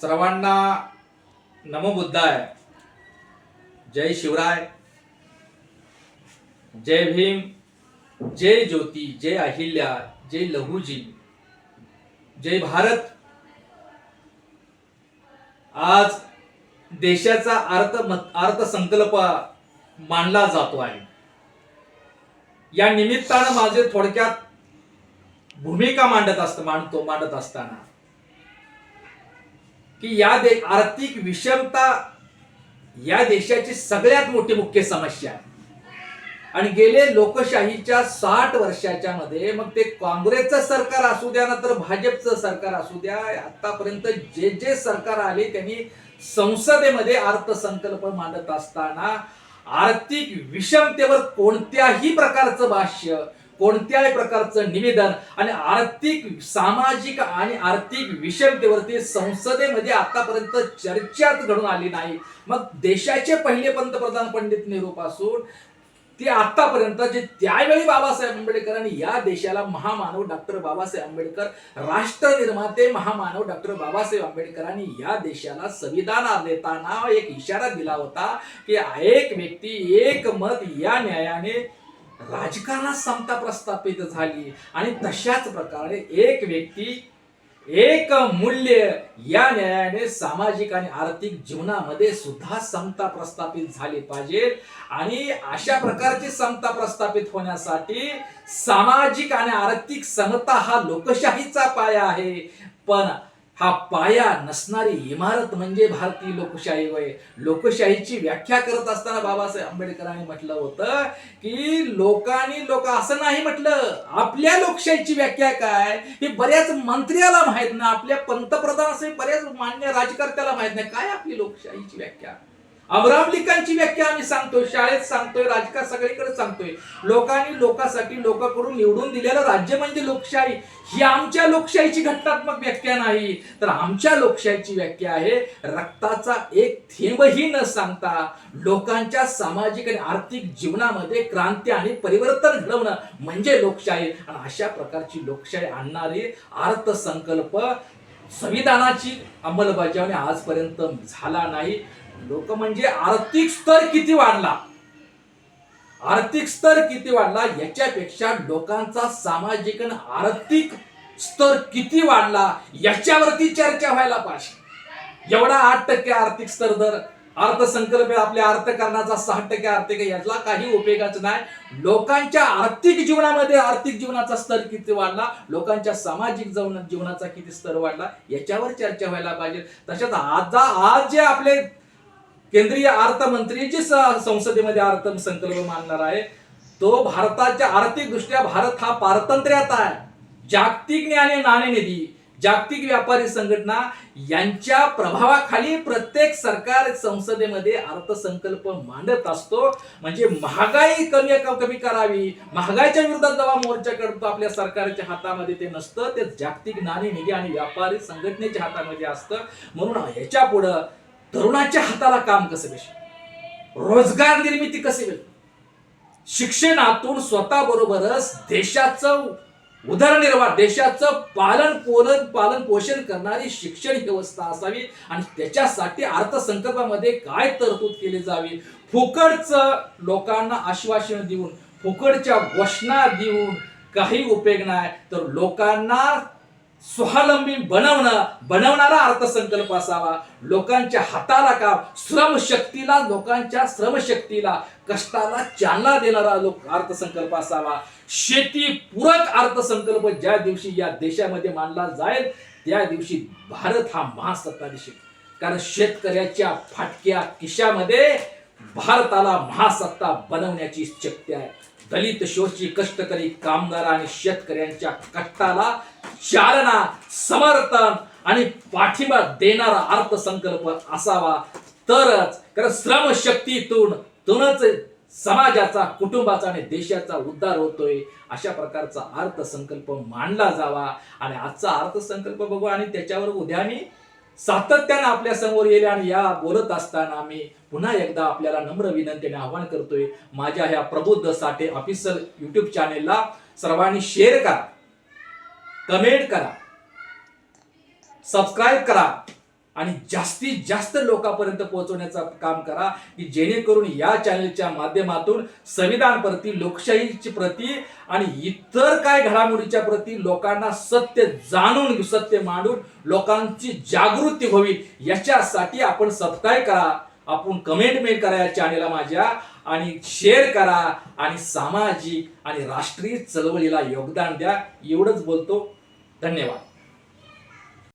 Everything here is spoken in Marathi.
सर्वांना नमबुद्धाय जय शिवराय. जय भीम. जय ज्योती. जय अहिल्या. जय लहुजी जय भारत. आज देशाचा अर्थ अर्थसंकल्प मानला जातो आहे. या निमित्तानं माझे थोडक्यात भूमिका मांडत असत मांडतो मांडत असताना. की या दे आर्थिक विषमता या देशाची सगळ्यात मोठी मुख्य समस्या आहे. आणि गेले लोकशाहीच्या साठ वर्षाच्या मध्ये मग ते काँग्रेसचं सरकार असू द्या ना तर भाजपचं सरकार असू द्या आतापर्यंत जे जे सरकार आले त्यांनी संसदेमध्ये अर्थसंकल्प मांडत असताना आर्थिक विषमतेवर कोणत्याही प्रकारचं भाष्य कोणत्याही प्रकारचं निवेदन आणि आर्थिक सामाजिक आणि आर्थिक विषमतेवरती संसदेमध्ये आतापर्यंत चर्चाच घडून आली नाही. मग देशाचे पहिले पंतप्रधान पंडित नेहरू पासून ते आतापर्यंत जे त्यावेळी बाबासाहेब आंबेडकरांनी या देशाला महामानव डॉक्टर बाबासाहेब आंबेडकर राष्ट्र निर्माते महामानव डॉक्टर बाबासाहेब आंबेडकरांनी या देशाला संविधान देताना एक इशारा दिला होता की एक व्यक्ती एक मत या न्यायाने राजकारणात समता प्रस्थापित झाली. आणि तशाच प्रकारे एक व्यक्ती एक मूल्य या न्यायाने सामाजिक आणि आर्थिक जीवनामध्ये सुद्धा समता प्रस्थापित झाली पाहिजे. आणि अशा प्रकारची समता प्रस्थापित होण्यासाठी सामाजिक आणि आर्थिक समता हा लोकशाहीचा पाया आहे. पण हा पाया नसणारी इमारत म्हणजे भारतीय लोकशाही वय लोकशाहीची व्याख्या करत असताना बाबासाहेब आंबेडकरांनी म्हटलं होतं की लोकांनी लोक असं नाही म्हटलं. आपल्या लोकशाहीची व्याख्या काय? हे बऱ्याच मंत्र्याला माहीत नाही. आपल्या पंतप्रधान असे बऱ्याच मान्य राजकर्त्याला माहीत नाही. काय आपली लोकशाहीची व्याख्या? अमरावलिकांची व्याख्या आम्ही सांगतोय शाळेत सांगतोय राजकारण सगळीकडे सांगतोय. लोकांनी लोकांसाठी लोकांकडून निवडून दिलेलं राज्य म्हणजे लोकशाही. ही आमच्या लोकशाहीची घटनात्मक व्याख्या नाही. तर आमच्या लोकशाहीची व्याख्या आहे रक्ताचा एक थेंबही न सांगता लोकांच्या सामाजिक आणि आर्थिक जीवनामध्ये क्रांती आणि परिवर्तन घडवणं म्हणजे लोकशाही. आणि अशा प्रकारची लोकशाही आणणारी अर्थसंकल्प संविधानाची अंमलबजावणी आजपर्यंत झाला नाही. लोक म्हणजे आर्थिक स्तर किती वाढला? आर्थिक स्तर किती वाढला? याच्यापेक्षा लोकांचा सामाजिक आणि आर्थिक स्तर किती वाढला? याच्यावरती चर्चा व्हायला पाहिजे. एवढा आठ टक्के आर्थिक स्तर दर अर्थसंकल्प आपल्या अर्थकारणाचा सहा टक्के आर्थिक यातला काही उपयोगाच नाही. लोकांच्या आर्थिक जीवनामध्ये आर्थिक जीवनाचा स्तर किती वाढला? लोकांच्या सामाजिक जीवनाचा किती स्तर वाढला? याच्यावर चर्चा व्हायला पाहिजे. तसेच आज आज जे आपले केंद्रीय अर्थमंत्री जी संसदेमध्ये अर्थसंकल्प मांडणार आहे तो भारताच्या आर्थिक दृष्ट्या भारत हा पारतंत्र्यात आहे. जागतिक न्याय नाणेनिधी जागतिक व्यापारी संघटना यांच्या प्रभावाखाली प्रत्येक सरकार संसदेमध्ये अर्थसंकल्प मांडत असतो. म्हणजे महागाई कमी कमी करावी महागाईच्या विरोधात जेव्हा मोर्चा करतो आपल्या सरकारच्या हातामध्ये ते नसतं. ते जागतिक नाणेनिधी आणि व्यापारी संघटनेच्या हातामध्ये असतं. म्हणून ह्याच्या पुढं तरुणाच्या हाताला काम कसं मिळेल? रोजगार निर्मिती कशी मिळेल? शिक्षणातून स्वतःबरोबरच देशाचं उदरनिर्वाह देशाचं पालन पोलन पालन पोषण करणारी शिक्षण व्यवस्था असावी आणि त्याच्यासाठी अर्थसंकल्पामध्ये काय तरतूद केली जावी? फुकटचं लोकांना आश्वासन देऊन फुकटच्या घोषणा देऊन काही उपयोग नाही. तर लोकांना स्वावलंबी बनवणं बनवणारा अर्थसंकल्प असावा. लोकांच्या हाताला काम श्रमशक्तीला लोकांच्या श्रमशक्तीला कष्टाला चालना देणारा लोक अर्थसंकल्प असावा. शेती पूरक अर्थसंकल्प ज्या दिवशी या देशामध्ये मांडला जाईल त्या दिवशी भारत हा महासत्ता दिसेल कारण शेतकऱ्याच्या फाटक्या किशामध्ये भारताला महासत्ता बनवण्याची शक्ती आहे. दलित शोषी कष्टकरी कामगार आणि शेतकऱ्यांच्या कष्टाला चालना समर्थन आणि पाठिंबा देणारा अर्थसंकल्प असावा. तरच कारण श्रमशक्तीतून तुनच समाजाचा कुटुंबाचा आणि देशाचा उद्धार होतोय. अशा प्रकारचा अर्थसंकल्प मांडला जावा. आणि आजचा अर्थसंकल्प बघू आणि त्याच्यावर उद्या मी सातत्यानं आपल्यासमोर येईल आणि या बोलत असताना मी पुन्हा एकदा आपल्याला नम्र विनंतीने आवाहन करतोय. माझ्या ह्या प्रबुद्ध साठे ऑफिसर युट्यूब चॅनेलला सर्वांनी शेअर करा कमेंट करा सबस्क्राईब करा. आणि जास्तीत जास्त लोकांपर्यंत पोहोचवण्याचं काम करा की जेणेकरून या चॅनलच्या माध्यमातून संविधान प्रती लोकशाहीची प्रती आणि इतर काय घडामोडीच्या प्रती लोकांना सत्य जाणून सत्य मांडून लोकांची जागृती व्हावी याच्यासाठी आपण सबस्क्राईब करा. आपण कमेंटमेंट करा या चॅनेलला माझ्या आणि शेअर करा आणि सामाजिक आणि राष्ट्रीय चळवळीला योगदान द्या. एवढंच बोलतो. धन्यवाद.